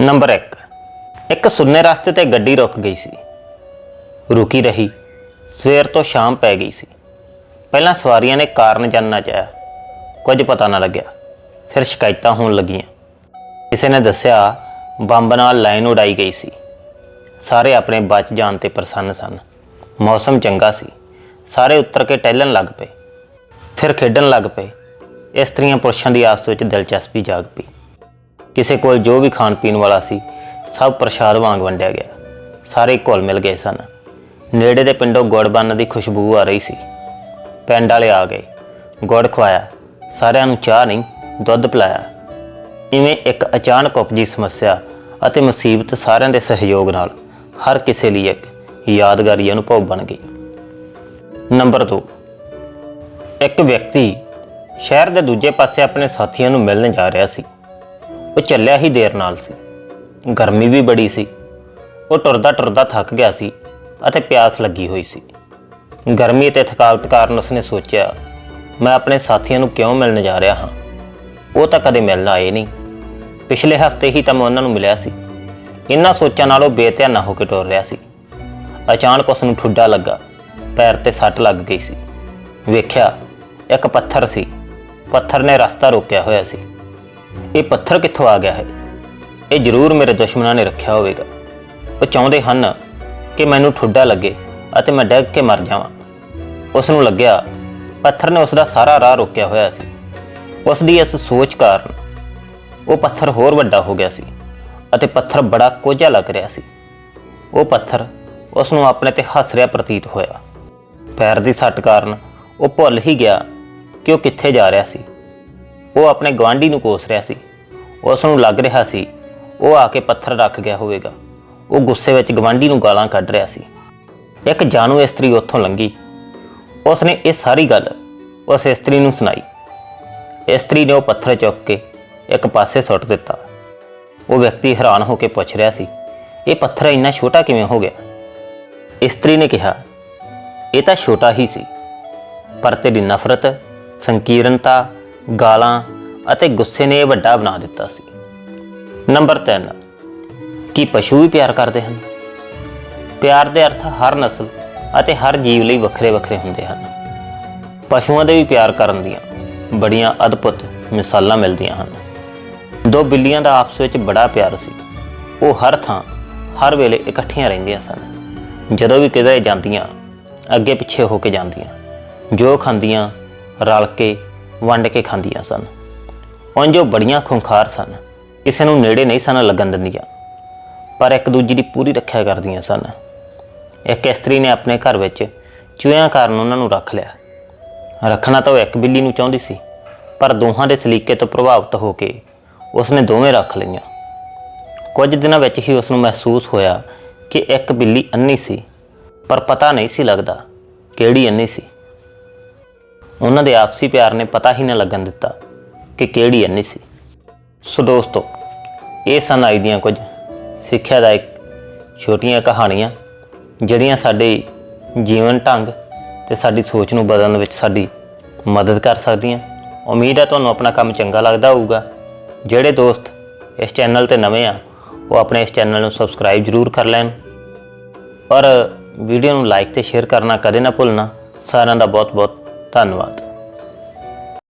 Number 1 ਇੱਕ ਸੁੰਨੇ ਰਸਤੇ ਤੇ ਗੱਡੀ ਰੁਕ ਗਈ ਸੀ। ਰੁਕੀ ਰਹੀ, ਸਵੇਰ ਤੋਂ ਸ਼ਾਮ ਪੈ ਗਈ ਸੀ। ਪਹਿਲਾਂ ਸਵਾਰੀਆਂ ਨੇ ਕਾਰਨ ਜਾਣਨਾ ਚਾਹਿਆ ਕੁਝ ਪਤਾ ਨਾ ਲੱਗਿਆ। ਫਿਰ ਸ਼ਿਕਾਇਤਾਂ ਹੋਣ ਲੱਗੀਆਂ। ਕਿਸੇ ਨੇ ਦੱਸਿਆ, ਬੰਬ ਨਾਲ ਲਾਈਨ ਉਡਾਈ ਗਈ ਸੀ। ਸਾਰੇ ਆਪਣੇ ਬਚ ਜਾਣ ਤੇ ਪ੍ਰਸੰਨ ਸਨ। ਮੌਸਮ ਚੰਗਾ ਸੀ। ਸਾਰੇ ਉੱਤਰ ਕੇ ਟਹਿਲਣ ਲੱਗ ਪਏ। ਫਿਰ ਖੇਡਣ ਲੱਗ ਪਏ। ਇਸਤਰੀਆਂ ਪੁਰਸ਼ਾਂ ਦੀ ਆਪਸ ਵਿੱਚ ਦਿਲਚਸਪੀ ਜਾਗ ਪਈ। ਕਿਸੇ ਕੋਲ ਜੋ ਵੀ ਖਾਣ ਪੀਣ ਵਾਲਾ ਸੀ, ਸਭ ਪ੍ਰਸ਼ਾਦ ਵਾਂਗ ਵੰਡਿਆ ਗਿਆ। ਸਾਰੇ ਘੁਲ ਮਿਲ ਗਏ ਸਨ। ਨੇੜੇ ਦੇ ਪਿੰਡੋਂ ਗੁੜ ਬਣਨ ਦੀ ਖੁਸ਼ਬੂ ਆ ਰਹੀ ਸੀ। ਪਿੰਡ ਵਾਲੇ ਆ ਗਏ। ਗੁੜ ਖਵਾਇਆ। ਸਾਰਿਆਂ ਨੂੰ ਚਾਹ ਨਹੀਂ, ਦੁੱਧ ਪਿਲਾਇਆ। ਇਵੇਂ ਇੱਕ ਅਚਾਨਕ ਉਪਜੀ ਸਮੱਸਿਆ ਅਤੇ ਮੁਸੀਬਤ ਸਾਰਿਆਂ ਦੇ ਸਹਿਯੋਗ ਨਾਲ ਹਰ ਕਿਸੇ ਲਈ ਇੱਕ ਯਾਦਗਾਰੀ ਅਨੁਭਵ ਬਣ ਗਈ। ਨੰਬਰ 2 ਇੱਕ ਵਿਅਕਤੀ ਸ਼ਹਿਰ ਦੇ ਦੂਜੇ ਪਾਸੇ ਆਪਣੇ ਸਾਥੀਆਂ ਨੂੰ ਮਿਲਣ ਜਾ ਰਿਹਾ ਸੀ। ਉਹ ਚੱਲਿਆ ਹੀ ਦੇਰ ਨਾਲ ਸੀ। ਗਰਮੀ ਵੀ ਬੜੀ ਸੀ। ਉਹ ਟੁਰਦਾ ਟੁਰਦਾ ਥੱਕ ਗਿਆ ਸੀ ਅਤੇ ਪਿਆਸ ਲੱਗੀ ਹੋਈ ਸੀ। ਗਰਮੀ ਤੇ ਥਕਾਵਟ ਕਾਰਨ ਉਸਨੇ ਸੋਚਿਆ, ਮੈਂ ਆਪਣੇ ਸਾਥੀਆਂ ਨੂੰ ਕਿਉਂ ਮਿਲਣ ਜਾ ਰਿਹਾ ਹਾਂ? ਉਹ ਤਾਂ ਕਦੇ ਮਿਲਣ ਆਏ ਨਹੀਂ। ਪਿਛਲੇ ਹਫ਼ਤੇ ਹੀ ਤਾਂ ਮੈਂ ਉਹਨਾਂ ਨੂੰ ਮਿਲਿਆ ਸੀ। ਇਹਨਾਂ ਸੋਚਾਂ ਨਾਲ ਉਹ ਬੇਧਿਆਨਾ ਹੋ ਕੇ ਟੁਰ ਰਿਹਾ ਸੀ। ਅਚਾਨਕ ਉਸ ਨੂੰ ਠੁੱਡਾ ਲੱਗਾ, ਪੈਰ ਤੇ ਸੱਟ ਲੱਗ ਗਈ ਸੀ। ਵੇਖਿਆ, ਇੱਕ ਪੱਥਰ ਸੀ। ਪੱਥਰ ਨੇ ਰਸਤਾ ਰੋਕਿਆ ਹੋਇਆ ਸੀ। ਇਹ ਪੱਥਰ ਕਿੱਥੋਂ ਆ ਗਿਆ ਹੈ? ਇਹ ਜ਼ਰੂਰ ਮੇਰੇ ਦੁਸ਼ਮਣਾਂ ਨੇ ਰੱਖਿਆ ਹੋਵੇਗਾ। ਉਹ ਚਾਹੁੰਦੇ ਹਨ ਕਿ ਮੈਨੂੰ ਠੁੱਡਾ ਲੱਗੇ ਅਤੇ ਮੈਂ ਡਿੱਗ ਕੇ ਮਰ ਜਾਵਾਂ। ਉਸ ਨੂੰ ਲੱਗਿਆ ਪੱਥਰ ਨੇ ਉਸ ਦਾ ਸਾਰਾ ਰਾਹ ਰੋਕਿਆ ਹੋਇਆ ਸੀ। ਉਸ ਦੀ ਇਸ ਸੋਚ ਕਾਰਨ ਉਹ ਪੱਥਰ ਹੋਰ ਵੱਡਾ ਹੋ ਗਿਆ ਸੀ ਅਤੇ ਪੱਥਰ ਬੜਾ ਕੋਝਾ ਲੱਗ ਰਿਹਾ ਸੀ। ਉਹ ਪੱਥਰ ਉਸ ਨੂੰ ਆਪਣੇ ਤੇ ਹੱਸ ਰਿਹਾ ਪ੍ਰਤੀਤ ਹੋਇਆ। ਪੈਰ ਦੀ ਸੱਟ ਕਾਰਨ ਉਹ ਭੁੱਲ ਹੀ ਗਿਆ ਕਿ ਉਹ ਕਿੱਥੇ ਜਾ ਰਿਹਾ ਸੀ। ਉਹ ਆਪਣੇ ਗਵਾਂਢੀ ਨੂੰ ਕੋਸ ਰਿਹਾ ਸੀ। ਉਸ ਨੂੰ ਲੱਗ ਰਿਹਾ ਸੀ, ਉਹ ਆ ਕੇ ਪੱਥਰ ਰੱਖ ਗਿਆ ਹੋਵੇਗਾ। ਉਹ ਗੁੱਸੇ ਵਿੱਚ ਗਵਾਂਢੀ ਨੂੰ ਗਾਲਾਂ ਕੱਢ ਰਿਹਾ ਸੀ। ਇੱਕ ਜਾਣੂ ਇਸਤਰੀ ਉੱਥੋਂ ਲੰਘੀ ਉਸ ਨੇ ਇਹ ਸਾਰੀ ਗੱਲ ਉਸ ਇਸਤਰੀ ਨੂੰ ਸੁਣਾਈ। ਇਸਤਰੀ ਨੇ ਉਹ ਪੱਥਰ ਚੁੱਕ ਕੇ ਇੱਕ ਪਾਸੇ ਸੁੱਟ ਦਿੱਤਾ। ਉਹ ਵਿਅਕਤੀ ਹੈਰਾਨ ਹੋ ਕੇ ਪੁੱਛ ਰਿਹਾ ਸੀ, ਇਹ ਪੱਥਰ ਇੰਨਾ ਛੋਟਾ ਕਿਵੇਂ ਹੋ ਗਿਆ? ਇਸਤਰੀ ਨੇ ਕਿਹਾ, ਇਹ ਤਾਂ ਛੋਟਾ ਹੀ ਸੀ, ਪਰ ਤੇਰੀ ਨਫ਼ਰਤ, ਸੰਕੀਰਨਤਾ ਗਾਲਾਂ ਅਤੇ ਗੁੱਸੇ ਨੇ ਇਹ ਵੱਡਾ ਬਣਾ ਦਿੱਤਾ ਸੀ। ਨੰਬਰ 3 ਕੀ ਪਸ਼ੂ ਵੀ ਪਿਆਰ ਕਰਦੇ ਹਨ? ਪਿਆਰ ਦੇ ਅਰਥ ਹਰ ਨਸਲ ਅਤੇ ਹਰ ਜੀਵ ਲਈ ਵੱਖਰੇ ਵੱਖਰੇ ਹੁੰਦੇ ਹਨ। ਪਸ਼ੂਆਂ ਦੇ ਵੀ ਪਿਆਰ ਕਰਨ ਦੀਆਂ ਬੜੀਆਂ ਅਦਭੁਤ ਮਿਸਾਲਾਂ ਮਿਲਦੀਆਂ ਹਨ। ਦੋ ਬਿੱਲੀਆਂ ਦਾ ਆਪਸ ਵਿੱਚ ਬੜਾ ਪਿਆਰ ਸੀ। ਉਹ ਹਰ ਥਾਂ, ਹਰ ਵੇਲੇ ਇਕੱਠੀਆਂ ਰਹਿੰਦੀਆਂ ਸਨ। ਜਦੋਂ ਵੀ ਕਿਤੇ ਜਾਂਦੀਆਂ, ਅੱਗੇ ਪਿੱਛੇ ਹੋ ਕੇ ਜਾਂਦੀਆਂ। ਜੋ ਖਾਂਦੀਆਂ, ਰਲ ਕੇ ਵੰਡ ਕੇ ਖਾਂਦੀਆਂ ਸਨ। ਉਂਝ ਉਹ ਬੜੀਆਂ ਖੁੰਖਾਰ ਸਨ। ਕਿਸੇ ਨੂੰ ਨੇੜੇ ਨਹੀਂ ਸਨ ਲੱਗਣ ਦਿੰਦੀਆਂ। ਪਰ ਇੱਕ ਦੂਜੀ ਦੀ ਪੂਰੀ ਰੱਖਿਆ ਕਰਦੀਆਂ ਸਨ। ਇੱਕ ਇਸਤਰੀ ਨੇ ਆਪਣੇ ਘਰ ਵਿੱਚ ਚੂਹਿਆਂ ਕਾਰਨ ਉਹਨਾਂ ਨੂੰ ਰੱਖ ਲਿਆ। ਰੱਖਣਾ ਤਾਂ ਉਹ ਇੱਕ ਬਿੱਲੀ ਨੂੰ ਚਾਹੁੰਦੀ ਸੀ, ਪਰ ਦੋਹਾਂ ਦੇ ਸਲੀਕੇ ਤੋਂ ਪ੍ਰਭਾਵਿਤ ਹੋ ਕੇ ਉਸਨੇ ਦੋਵੇਂ ਰੱਖ ਲਈਆਂ। ਕੁਝ ਦਿਨਾਂ ਵਿੱਚ ਹੀ ਉਸ ਨੂੰ ਮਹਿਸੂਸ ਹੋਇਆ ਕਿ ਇੱਕ ਬਿੱਲੀ ਅੰਨੀ ਸੀ, ਪਰ ਪਤਾ ਨਹੀਂ ਸੀ ਲੱਗਦਾ ਕਿਹੜੀ ਅੰਨੀ ਸੀ। ਉਹਨਾਂ ਦੇ ਆਪਸੀ ਪਿਆਰ ਨੇ ਪਤਾ ਹੀ ਨਾ ਲੱਗਣ ਦਿੱਤਾ ਕਿ ਕਿਹੜੀ ਅੰਨੀ ਸੀ। ਸੋ ਦੋਸਤੋ, ਇਹ ਸਨ ਅੱਜ ਦੀਆਂ ਕੁਝ ਸਿੱਖਿਆਦਾਇਕ ਛੋਟੀਆਂ ਕਹਾਣੀਆਂ, ਜਿਹੜੀਆਂ ਸਾਡੇ ਜੀਵਨ ਢੰਗ ਤੇ ਸਾਡੀ ਸੋਚ ਨੂੰ ਬਦਲਣ ਵਿੱਚ ਸਾਡੀ ਮਦਦ ਕਰ ਸਕਦੀਆਂ। ਉਮੀਦ ਹੈ ਤੁਹਾਨੂੰ ਆਪਣਾ ਕੰਮ ਚੰਗਾ ਲੱਗਦਾ ਹੋਊਗਾ। ਜਿਹੜੇ ਦੋਸਤ ਇਸ ਚੈਨਲ ਤੇ ਨਵੇਂ ਆ, ਉਹ ਆਪਣੇ ਇਸ ਚੈਨਲ ਨੂੰ ਸਬਸਕ੍ਰਾਈਬ ਜ਼ਰੂਰ ਕਰ ਲੈਣ। ਔਰ ਵੀਡੀਓ ਨੂੰ ਲਾਈਕ ਤੇ ਸ਼ੇਅਰ ਕਰਨਾ ਕਦੇ ਨਾ ਭੁੱਲਣਾ। ਸਾਰਿਆਂ ਦਾ ਬਹੁਤ ਬਹੁਤ ਧੰਨਵਾਦ।